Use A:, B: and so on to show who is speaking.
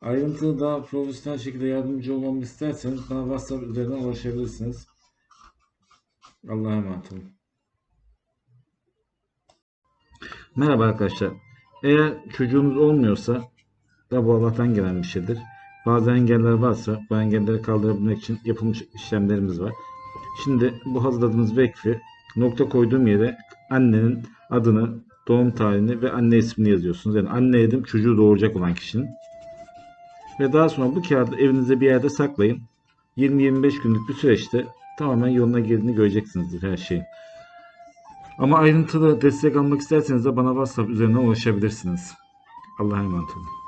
A: Ayrıntılı daha profesyonel şekilde yardımcı olmamı isterseniz bana WhatsApp üzerinden ulaşabilirsiniz. Allah'a emanet olun. Merhaba arkadaşlar. Eğer çocuğunuz olmuyorsa da bu Allah'tan gelen bir şeydir. Bazı engeller varsa bu engelleri kaldırabilmek için yapılmış işlemlerimiz var. Şimdi bu hazırladığımız vekfi nokta koyduğum yere annenin adını, doğum tarihini ve anne ismini yazıyorsunuz. Yani anne dedim çocuğu doğuracak olan kişinin. Ve daha sonra bu kağıdı evinizde bir yerde saklayın. 20-25 günlük bir süreçte tamamen yoluna girdiğini göreceksinizdir her şeyin. Ama ayrıntılı destek almak isterseniz de bana WhatsApp üzerinden ulaşabilirsiniz. Allah'a emanet olun.